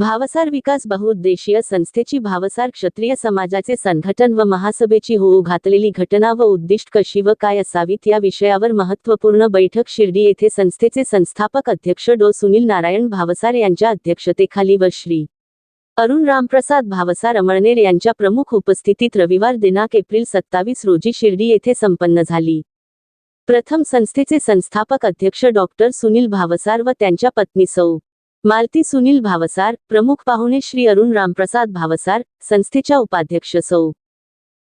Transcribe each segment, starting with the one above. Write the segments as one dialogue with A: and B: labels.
A: भावसार विकास बहुउद्देशीय संस्थेची भावसार क्षत्रिय समाजाचे संघटन व महासभेची होऊ घातलेली घटना व उद्दिष्ट कशी व काय असावीत या विषयावर महत्त्वपूर्ण बैठक शिर्डी येथे संस्थेचे संस्थापक अध्यक्ष डो. सुनील नारायण भावसार यांच्या अध्यक्षतेखाली व श्री. अरुण रामप्रसाद भावसार अमळनेर यांच्या प्रमुख उपस्थितीत रविवार दिनांक एप्रिल सत्तावीस रोजी शिर्डी येथे संपन्न झाली. प्रथम संस्थेचे संस्थापक अध्यक्ष डॉक्टर सुनील भावसार व त्यांच्या पत्नी सौ. मालती सुनील भावसार प्रमुख पाहुणे श्री अरुण रामप्रसाद भावसार संस्थेच्या उपाध्यक्ष सौ.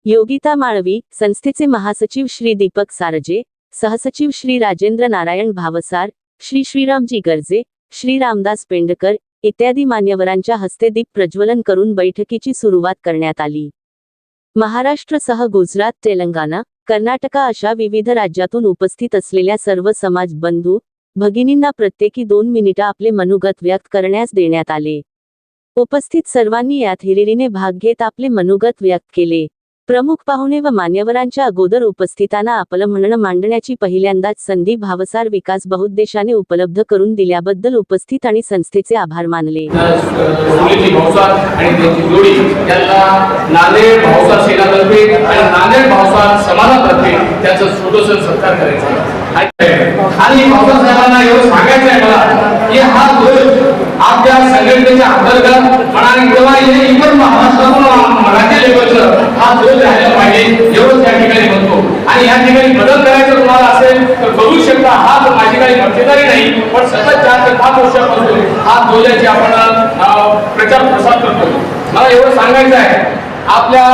A: योगिता माळवी संस्थेचे महासचिव श्री दीपक सारजे सहसचिव श्री राजेंद्र नारायण भावसार श्री श्रीरामजी गर्जे श्री रामदास पेंडकर इत्यादी मान्यवरांच्या हस्ते दीप प्रज्वलन करून बैठकीची सुरुवात करण्यात आली. महाराष्ट्रसह गुजरात तेलंगणा कर्नाटका अशा विविध राज्यातून उपस्थित असलेल्या सर्व समाज बंधू भगिनींना प्रत्येकी दोन मिनिटं आपले मनोगत व्यक्त करण्यास देण्यात आले. उपस्थित सर्वांनी यात हिरिरीने भाग घेत आपले मनोगत व्यक्त केले. प्रमुख पाहुणे व मान्यवरांच्या अगोदर उपस्थितांना आपलं म्हणणं मांडण्याची पहिल्यांदाच संधी भावसार विकास बहुद्देशाने उपलब्ध करून दिल्याबद्दल उपस्थित आणि संस्थेचे आभार मानले.
B: नांदेड भावसार समाजातर्फे सत्कार करायचा आणि बाबासाहेबांना एवढं सांगायचं आहे मला की हा ध्वज आपल्या संघटनेच्या अंतर्गत म्हणाले तेव्हा हे इतर महाराष्ट्रातून मराठी लेवलचं हा ध्वज राहायला पाहिजे एवढंच या ठिकाणी म्हणतो. आणि या ठिकाणी बदल करायचं तुम्हाला असेल तर करू शकता हा तर माझी काही मक्तेदारी नाही पण सतत चार ते पाच वर्षापासून हा ध्वजाची आपण प्रचार प्रसार करतो. मला एवढं सांगायचं आहे आपल्या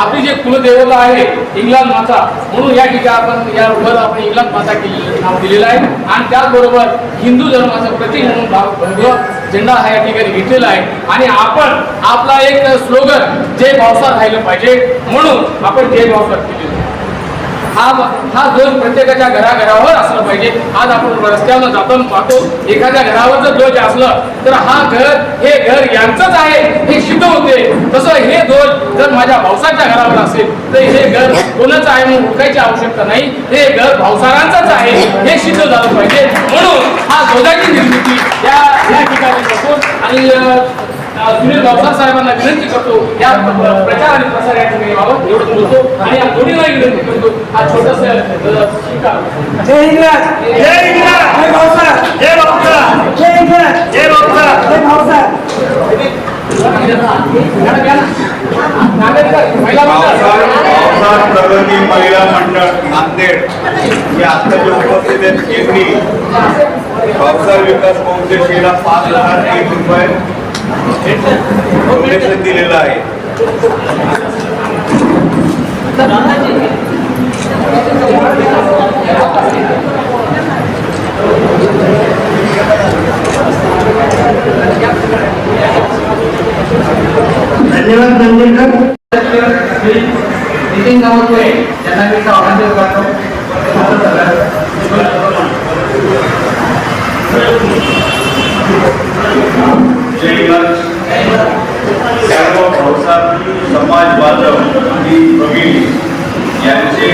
B: आपली जे कुलदेवता आहे इंग्लंड माता म्हणून या ठिकाणी आपण या वर आपण इंग्लंड माता केलेलं नाव दिलेलं आहे. आणि त्याचबरोबर हिंदू धर्माचं प्रतीक म्हणून भाव भगवा झेंडा हा या ठिकाणी घेतलेला आहे. आणि आपण आपला एक स्लोगन जय भावसार राहिलं पाहिजे. म्हणून आपण जय भावसार केलेलं हा हा ध्वज प्रत्येकाच्या घराघरावर असलं पाहिजे. आज आपण रस्त्यावर जातो पाहतो एखाद्या घरावर जर ध्वज असलं तर हा घर हे घर यांचंच आहे हे सिद्ध होते. तसं हे ध्वज जर माझ्या भावसाच्या घरावर असेल तर हे घर कोणाचं आहे म्हणून ओळखायची आवश्यकता नाही. हे घर भावसारांचंच आहे हे सिद्ध झालं पाहिजे. म्हणून हा ध्वजाची निर्मिती या या ठिकाणी करतो आणि सुनील भावसार साहेबांना विनंती करतो या प्र- प्रचार आणि प्रसार या ठिकाणी व्हावं एवढं बोलतो. आणि या दोन्हीला विनंती करतो हा छोटस
C: जय इंग्रज
D: जय इंग्रज!
C: जय भावसार
D: जय भावसार
C: जय इंग्रज
D: जय
C: जय
D: प्रगती महिला मंडळ नांदेड. हे आता जे उपस्थित आहेत यांनी भावसार विकास फाउंडेशनला पाच हजार एक रुपये दिलेलं आहे.
C: धन्यवाद नंदनकर
B: नितीन गावतोय. यांना मी आमंत्रित करतो
D: जय इंग्रज सर्व भावसार समाज बांधव आणि भगिनी यांचे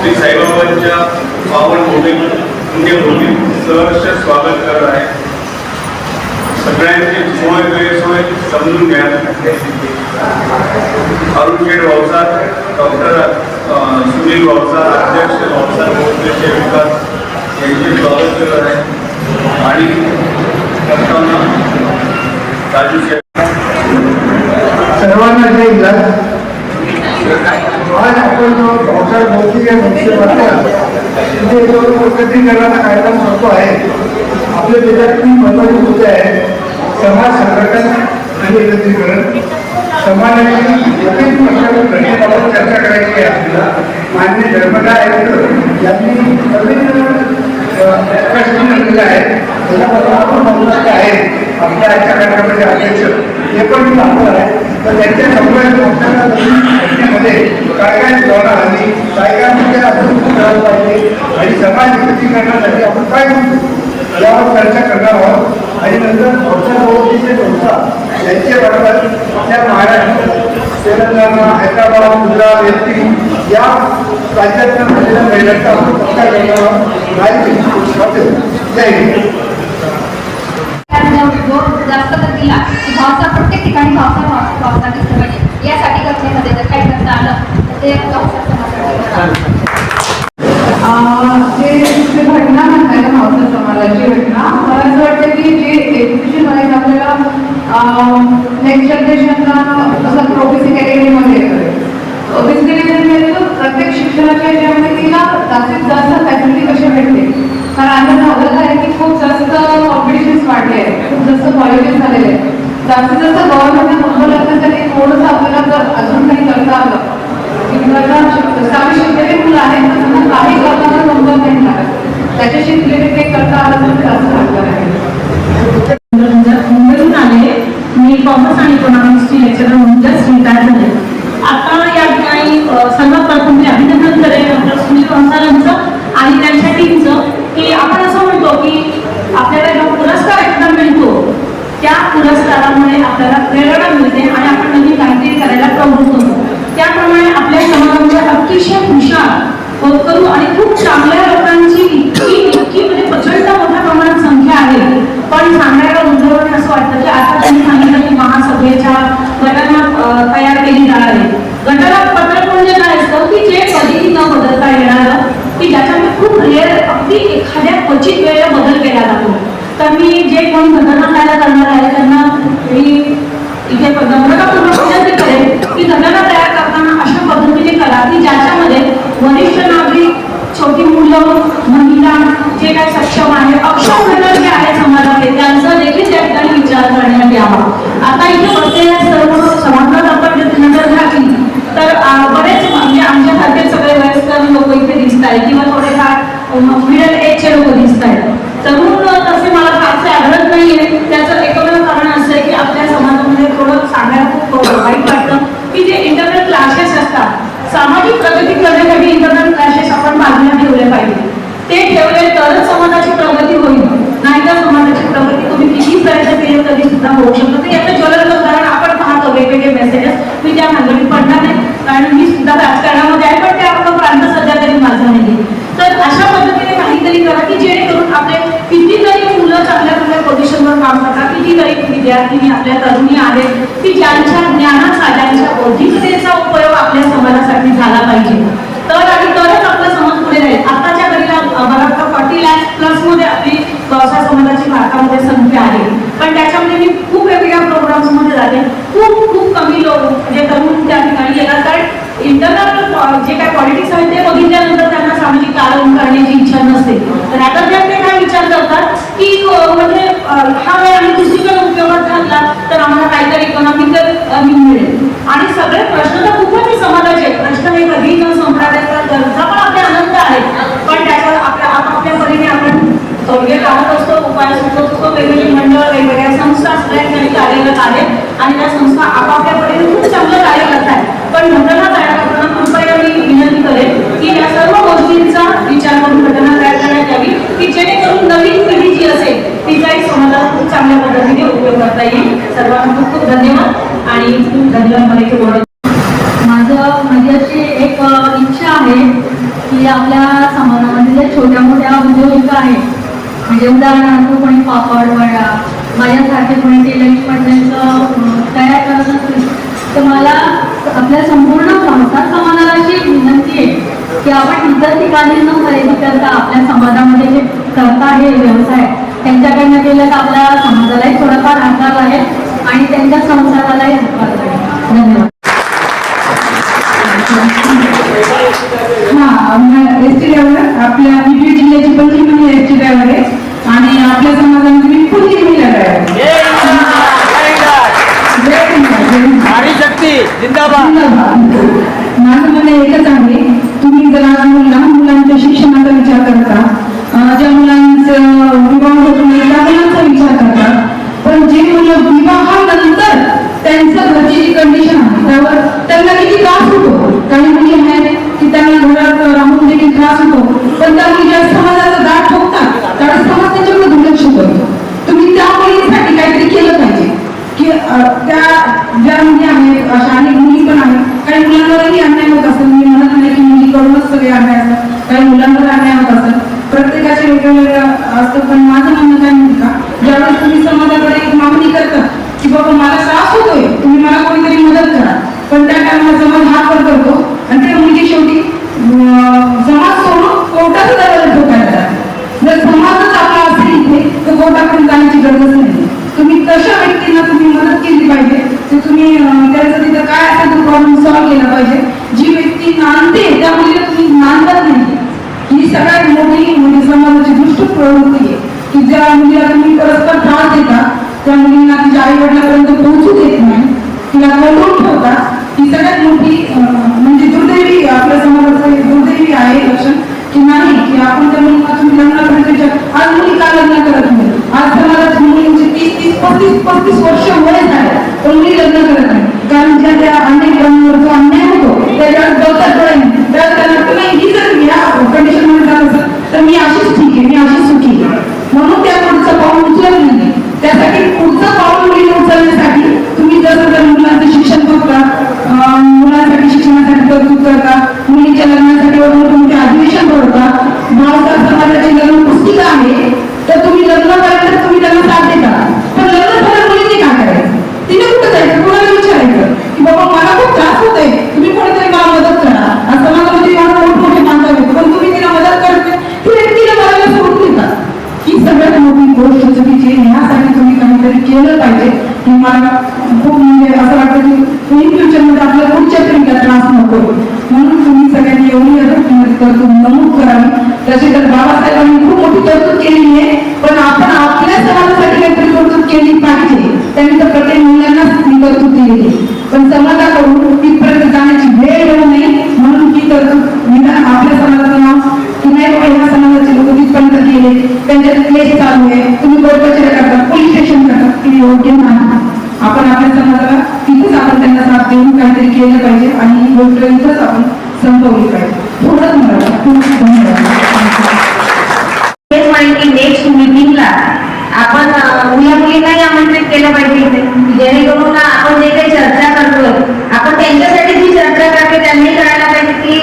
D: श्री साईबाबांच्या पावन भूमी पुण्यभूमीत सहर्ष स्वागत करत आहे. सगळ्यांची सोय गैरसोय समजून घ्या अरुण शेठ भावसार डॉक्टर सुनील भावसार अध्यक्ष भावसार बहुउद्देशीय विकास यांचे स्वागत करत आहे. आणि करताना राजू शेठ.
C: सर्वांना आज आपण जो भावसार भौतिक या विषयावर तिथे जो एकत्रीकरणाचा कार्यक्रम करतो आहे आपल्या देशात तीन महत्त्वाचे मुद्दे आहेत. समाज संघटन आणि एकत्रीकरण. समाजाची विविध चर्चा करायची आहे. आपल्याला मान्य धर्मदाय आयुक्त यांनी नवीन प्रश्न केलेला आहे. त्याच्याबद्दल आपण बोलणार आहे. आपल्या आजच्या कार्यक्रमाचे अध्यक्ष. हे पण मी दाखवणार आहे. तर त्यांच्या सगळ्या काय काय सुधारणा आली काय काय मुद्दे आपण करायला पाहिजे आणि समाज एकत्रीकरणासाठी आपण काय म्हणतो यावर चर्चा करणार आहोत. आणि नंतर भावसार बहुतेचे संस्था यांचे बरोबर आपल्या महाराष्ट्र तेलंगणा हैदराबाद गुजरात एम पी या राज्यातल्या झालेल्या महिलांचा आपण चर्चा करणार आहोत. माहिती जय हिंद.
E: जोर जास्त जर दिला की भावसार प्रत्येक ठिकाणी भावसार भावसार भावसार दिसलं पाहिजे म्हणजे. यासाठी घटनेमध्ये जर काही करता आलं तर ते भावसार समाजासाठी
F: जे घटना म्हणताय ना समाजाची घटना मला असं वाटतं की जे एज्युकेशनमध्ये आपल्याला नेक्स्ट जनरेशनला असं प्रोफेसिंग अकॅडमीमध्ये प्रत्येक शिक्षणाच्या याच्यामध्ये तिला जास्तीत जास्त फॅसिलिटी कशी भेटते कारण आता झालं आहे की खूप जास्त वाढले आहेत खूप जास्त कॉलेजेस झालेले आहेत जास्तीत जास्त गव्हर्नमेंटने नंबर लागण्यासाठी थोडंसं आपल्याला जर अजून काही करता आलं. आम्ही शिकलेले मुलं आहेत त्यांना काही नाही लागत. त्याच्याशी रिलेटेड काही करता आलं तर जास्त लागणार आहे.
G: मुंबईहून आले. मी कॉमर्स आणि इकॉनॉमिक्सची लेक्चरर म्हणून जस्ट रिटायर झाले. आता या ठिकाणी सर्वात प्रथम मी अभिनंदन करेन. डॉक्टर सुनील वंसालांचं आणि त्यांच्या टीमचं की आपण असं म्हणतो की आपल्याला जो पुरस्कार एकदा मिळतो त्या पुरस्कारामुळे आपल्याला प्रेरणा मिळते आणि आपण नवीन काहीतरी करायला प्रवृत्त होतो त्याप्रमाणे आपल्या समाजामध्ये अतिशय हुशार होतकरू आणि खूप चांगल्या लोकांची इतकी इतकी म्हणजे प्रचंड मोठ्या प्रमाणात संख्या आहे पण सांगायला उद्योगाने असं वाटतं की आता त्यांनी सांगितलं की महासभेच्या घटना अं, तयार केली जाणार आहे घटना पत्रक म्हणजे काय असतं की जे कधीही न बदलता येणारं की ज्याच्यामध्ये खूप रेअर अगदी एखाद्या क्वचित वेळेला बदल केला जातो तर मी जे कोण घटना तयार करणार आहे त्यांना मी इथे नम्रतापूर्वक विनंती करेन की घटना तयार करताना अशा पद्धतीने करा की ज्याच्यामध्ये वरिष्ठ नागरिक छोटी मुलं महिला जे काही सक्षम आहे अक्षम घटक जे आहे समाजातले त्यांचा देखील त्या ठिकाणी विचार करण्यात यावा आता इथे बसलेल्या सर्व सभागृहात आपण जर नजर घातली तर अं, बरेच म्हणजे आमच्यासारखे सगळे वयस्कर लोक इथे दिसत आहेत किंवा थोडेफार मिडल एजचे लोक दिसत आहेत तरुण तसे मला फारसे आढळत नाहीये त्याचं एकमेव कारण असं आहे की आपल्या समाजामध्ये थोडं सांगायला खूप वाईट वाटतं की जे इंटरनेट क्लासेस असतात सामाजिक प्रगती करण्यासाठी इंटरनेट क्लासेस आपण बाजूला ठेवले पाहिजे ते ठेवले तरच समाजाची प्रगती होईल. नाही तर समाजाची प्रगती तुम्ही किती प्रयत्न केले तरी सुद्धा होऊ शकतो तर याचं ज्वलंत उदाहरण आपण पाहतो. वेगवेगळे मेसेजेस मी त्या भानगडीत पडणार नाही. कारण मी सुद्धा राजकारणामध्ये आहे पण त्या आपलं प्रांत सध्या तरी माझा नाही तर अशा पद्धतीने काहीतरी करा की जेणेकरून आपले कितीतरी मुलं चांगल्या चांगल्या पोझिशनवर काम करतात. कितीतरी विद्यार्थिनी आपल्या तरुणी आहेत की ज्यांच्या ज्ञानाचा ज्यांच्या बौद्धिकतेचा उपयोग आपल्या समाजासाठी झाला पाहिजे तर आणि तरच आपला समाज पुढे राहील आताच्या घडीला अ, मला वाटतं फॉर्टी लॅक्स प्लसमध्ये आपली व्यवसाय समाजाची भारतामध्ये संख्या आहे पण त्याच्यामध्ये मी खूप वेगवेगळ्या प्रोग्राम्समध्ये जाते खूप खूप कमी लोक म्हणजे तरुण त्या ठिकाणी येतात कारण इंटरनल जे काय पॉलिटिक्स आहे ते बघितल्यानंतर त्यांना सामाजिक कार्य करण्याची इच्छा नसते तर आता ते ते काय विचार करतात की अ, म्हणजे अ, हा वेळ आम्ही दुसरीकडे उपयोगात घातला तर आम्हाला काहीतरी इकॉनॉमिकल मिळेल आणि सगळे प्रश्न तर खूपच आहे समाजाचे प्रश्न हे कधीही न संपणार आहेत तर गरजा पण आपल्या अनंत आहेत पण त्याच्यावर आपल्या आपापल्या परीने आपण तोडगे काढत असतो उपाय सुचवत असतो वेगवेगळी मंडळ वेगवेगळ्या संस्था असल्या ठिकाणी कार्यरत आहेत. आणि त्या संस्था आपापल्या परीने खूप चांगलं कार्य करत आहेत पण घटना तयार करताना कृपया मी विनंती करेन की या सर्व गोष्टींचा विचार करून घटना तयार करण्यात यावी की जेणेकरून नवीन पिढी जी असेल तिचाही समाजाला खूप चांगल्या पद्धतीने उपयोग करता येईल. सर्वांना खूप खूप धन्यवाद आणि धन्यवाद मला
E: माझं म्हणजे अशी एक इच्छा आहे की आपल्या समाजामध्ये ज्या छोट्या मोठ्या उद्योगिका आहेत म्हणजे उदाहरणार्थ कोणी पापड वडा माझ्यासारखे कोणी टेलरिंग पडण्याचं तयार करत असतील तर मला आपल्या संपूर्ण संस्था समाजाला अशी विनंती आहे की आपण इतर ठिकाणी न खरेदी करता आपल्या समाजामध्ये जे करता हे व्यवसाय त्यांच्याकडनं केलं तर आपल्या समाजालाही थोडाफार हातभार लागेल आणि त्यांच्या संसारालाही हातभार लागेल धन्यवाद.
F: हा एस टी ड्रायव्हर आपल्या बीपी जिल्ह्याची पहिली एस टी ड्रायव्हर आहे. आणि आपल्या
H: नारी शक्ती जिंदाबाद.
F: माझं म्हणणं एकच आहे तुम्ही जर लहान मुलांच्या शिक्षणाचा विचार करता. ज्या मुलांचं विवाह होत नाही त्या मुलांचा विचार करता. पण जे मुलं विवाहानंतर त्यांचं घरची जी कंडिशन आहे त्यावर त्यांना किती त्रास होतो? काही मुली आहेत की त्यांना घरात राहून देखील त्रास होतो. पण त्या ज्या समाजाचा दाट ठोकतात त्यावेळेस समाज त्यांच्याकडे दुर्लक्ष करतो तुम्ही त्या मुलींसाठी काहीतरी केलं पाहिजे. की त्या ज्या मुली आहेत अशा अनेक मुली पण आहेत. काही मुलांवरही अन्याय होत असतात मी म्हणत नाही की मुलीकडूनच सगळे अन्याय असतात काही मुलांवर अन्याय होत असतात प्रत्येकाचे वेगवेगळे असतं. पण माझं म्हणणं काय माहिती का ज्यावेळेस तुम्ही समाजाकडे एक व्यक्तींना तुम्ही मदत केली पाहिजे ते तुम्ही अं, त्याचं तिथं काय असेल तो प्रॉब्लेम सॉल्व्ह केला पाहिजे जी व्यक्ती नांदते त्या मुलीला तुम्ही नांदत नाही ही सगळ्यात मोठी म्हणजे समाजाची दुष्ट प्रवृत्ती आहे की ज्या मुलीला तुम्ही परस्पर त्रास देता त्या मुलींना तिच्या आई वडिलापर्यंत पोहोचू देत नाही. तिला कोंडून ठेवतात ही सगळ्यात मोठी म्हणजे दुर्दैवी आपल्या समाजाचं दुर्दैवी आहे लक्षण की नाही की आपण त्या मुलीपासून लग्नापर्यंत आज मुली का लग्न करत नाही. आज समाजात मुलींचे तीस तीस पस्तीस पस्तीस वर्ष वय झाले पण मुली लग्न करत नाही. कारण ज्या त्या अनेक ग्रहांवर जो अन्याय होतो त्याच्यावर गवतात डोळ्यांनी तर त्यांना तुम्ही ही जर या कंडिशनमध्ये जात असेल तर मी अशीच ठीक आहे मी अशीच सुखी आहे. म्हणून नमूद करावी. तशी तर बाबासाहेबांनी खूप मोठी तरतूद केलेली आहे. पण आपण आपल्या समाजासाठी काहीतरी तरतूद केली पाहिजे. त्यांनी तर प्रत्येक मुलांना ही तरतूद दिलेली पण समाजाकडून तिथपर्यंत जाण्याची वेळ येऊ नये म्हणून ही तरतूद निदान आपल्या समाजाचं नाव की नाही बाबा ह्या समाजाचे लोक तिथपर्यंत गेले त्यांच्यात केस चालू आहे. तुम्ही कोर्ट करता पोलीस स्टेशन करता ते योग्य नाही. आपण आपल्या समाजाला तिथेच आपण त्यांना साथ देऊन काहीतरी केलं पाहिजे. आणि ही गोष्ट इथंच आपण संपवली पाहिजे थोडंच मला खूप धन्यवाद
H: हेच म्हणेन की नेक्स्ट मीटिंगला आपण अं, मुला मुलींनाही आमंत्रित केलं पाहिजे इथे जेणेकरून आपण जे काही चर्चा करतोय आपण त्यांच्यासाठी जी चर्चा करते त्यांनी कळायला पाहिजे की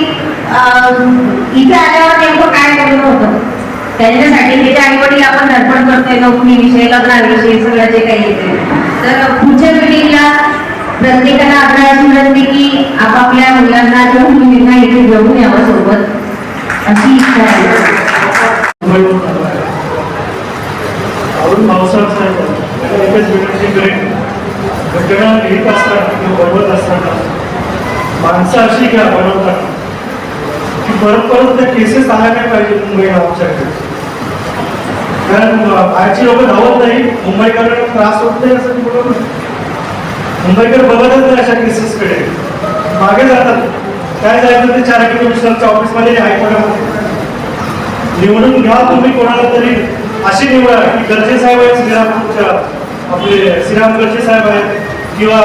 H: अं, इथे आल्यावर नेमकं काय केलं होतं त्यांच्यासाठी तिथे आई वडील आपण धडपड करतोय नोकरीविषयी सगळं जे काही येते तर पुढच्या पिढीला प्रत्येकाला आग्रहाची विनंती की आपापल्या मुलांना किंवा मुलींना इथे घेऊन यावं सोबत. अशी इच्छा आहे.
I: घटना लिहित असताना किंवा बनवत असताना माणसं अशी घ्या बनवताना की परत परत त्या केसेस आल्या नाही पाहिजे मुंबईला आमच्याकडे. कारण बाहेरची लोक धावत नाही मुंबईकरांना त्रास होत नाही असं कुठं मुंबईकर बघतच नाही अशा केसेसकडे. मागे जातात. काय जायचं ते चार किलोमीटरच्या ऑफिसमध्ये हायकोर्टामध्ये. निवडून घ्या तुम्ही कोणाला तरी. अशी निवडा की गरजे साहेब आहेत श्रीरामपूरच्या. आपले श्रीराम गरजे साहेब आहेत. किंवा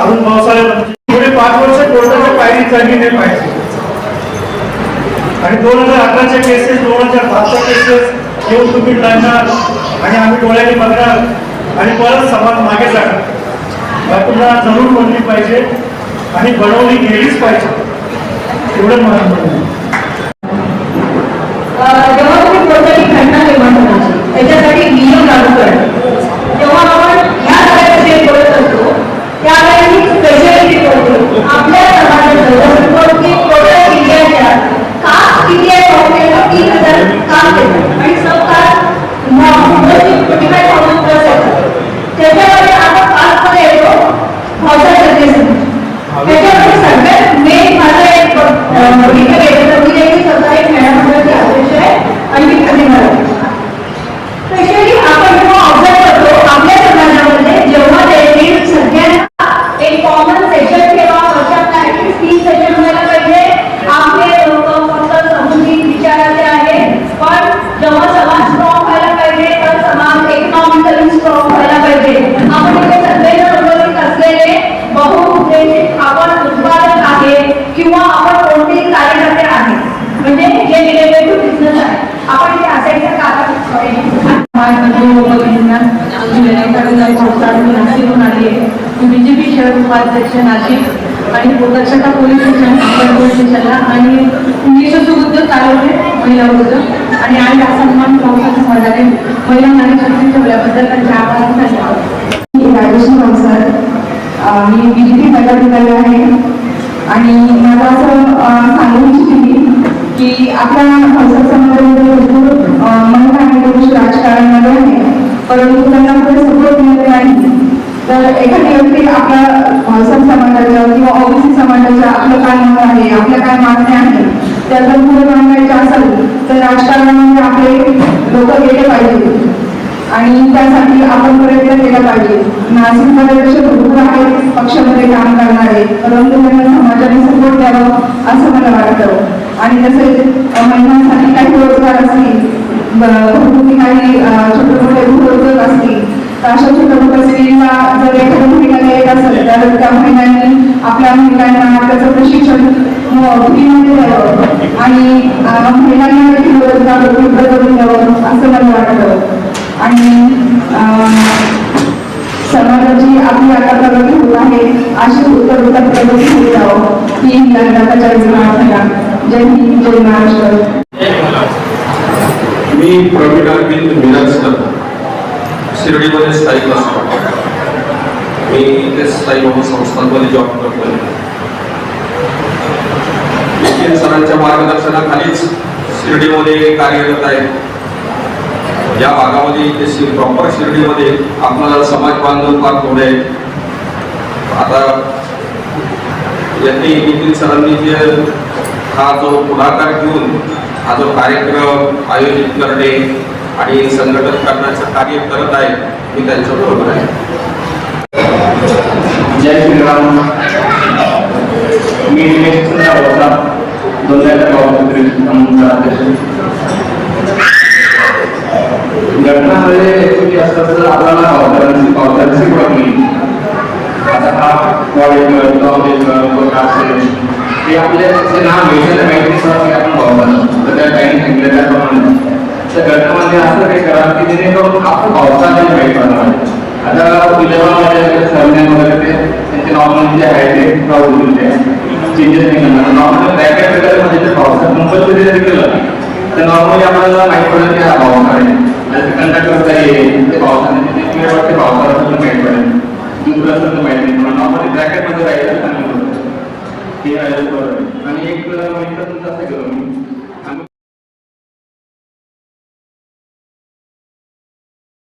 I: अरुण पावसाळ्यात
J: पुढे पाच वर्ष कोर्टाच्या पायरी चालली नाही पाहिजे.
I: आणि दोन हजार अकराच्या केसेस दोन हजार दहाच्या केसेस घेऊन तुम्ही लढणार आणि आम्ही डोळ्याने बघणार आणि परत समाज मागे जाणार घटना जरूर बनली पाहिजे आणि बनवली गेलीच पाहिजे. एवढं मला म्हणणं
G: त्याच्यासाठी अध्यक्ष
F: नाशिक आणि दक्षता पोलीस स्टेशन पोलीस स्टेशनला आणि इंग्लिश उद्योग चालवते महिला उद्योग आणि आज हा सन्मान संस्था समाजाने महिलांना शक्ती ठेवल्याबद्दल त्यांचे आभार सर मी बी जे पी पदाधिकारी आहे. आणि मला असं सांगू इच्छिते की आपल्या संसद समाजामध्ये भरपूर महिला आणि पुरुष राजकारणामध्ये आहे
K: परंतु त्यांना पुढे सपोर्ट मिळत नाही. तर एखादी व्यक्ती आपल्या सण समाजाच्या किंवा ओबीसी समाजाच्या आपलं काय मत आहे आपल्या काय मागण्या आहे त्या जर पुढे मांडायच्या असेल तर राजकारणामध्ये आपले लोक गेले पाहिजे. आणि त्यासाठी आपण प्रयत्न केला पाहिजे. नाशिकमध्ये तसे भरपूर आहेत पक्षामध्ये काम करणारे परंतु त्यांना समाजाने सपोर्ट द्यावं असं मला वाटतं. आणि तसेच महिलांसाठी काही रोजगार असतील भरपूर काही छोटे मोठे उद्योग असतील अशा छोट्या मोठ्या स्त्रीला जर एखाद्या महिलाला येत असेल तर त्या महिलांनी आपल्या महिलांना त्याचं प्रशिक्षण फ्रीमध्ये द्यावं. आणि महिलांना देखील रोजगार उपलब्ध करून द्यावं असं मला वाटतं. आणि समाजाची आपली आता प्रगती होत आहे अशी उत्तर उत्तर प्रगती होत जावं ही लग्नाच्या प्रार्थना जय हिंद जय महाराष्ट्र.
L: मी प्रवीण अरविंद मिरजकर शिर्डीमध्ये स्थायिक असतो मी इथे स्थायी म्हणून संस्थांमध्ये जॉब करतो नितीन सरांच्या मार्गदर्शनाखालीच शिर्डीमध्ये कार्यरत आहे. या भागामध्ये इथे प्रॉपर शिर्डीमध्ये आपल्याला समाज बांधव फार थोडे आता यांनी नितीन सरांनी जे हा जो पुढाकार घेऊन हा जो कार्यक्रम आयोजित करणे आणि संघटन करण्याचं कार्य करत आहे मी त्यांच्याबरोबर आहे.
M: जय श्रीराम. मी होता दोनच्या गावामध्ये घटनामध्ये ऍक्च्युली असं आपल्याला पावसाळ्याची पावसाळ्याची नाही. आता हा कॉलेज कॉलेज असेल हे आपले नाव घेतलेलं माहितीसह की आपण पावसाळा तर त्या बँक सांगितलं त्याप्रमाणे. त्या घटनामध्ये असं काही करा की जेणेकरून आपण पावसाळ्याची माहिती करणार आता विदर्भामध्ये सरनेम वगैरे ते त्यांचे नॉर्मल जे आहे ते प्रॉब्लेम दिले चेंजेस नाही करणार. नॉर्मल ब्रॅकेट वगैरे म्हणजे ते पावसात कंपल्सरी जरी केलं तर नॉर्मली आपल्याला माहीत पडेल की हा पाऊस आहे. जसं कंडक्टर आहे ते पावसाने ते क्लिअर वाटते पावसाळा सुद्धा माहिती पडेल. दुसरं सुद्धा माहीत नाही. म्हणून नॉर्मली ब्रॅकेटमध्ये राहिलं चांगलं होतं. ते आहे बरोबर आणि एक मिनिट तुमचं असं केलं मी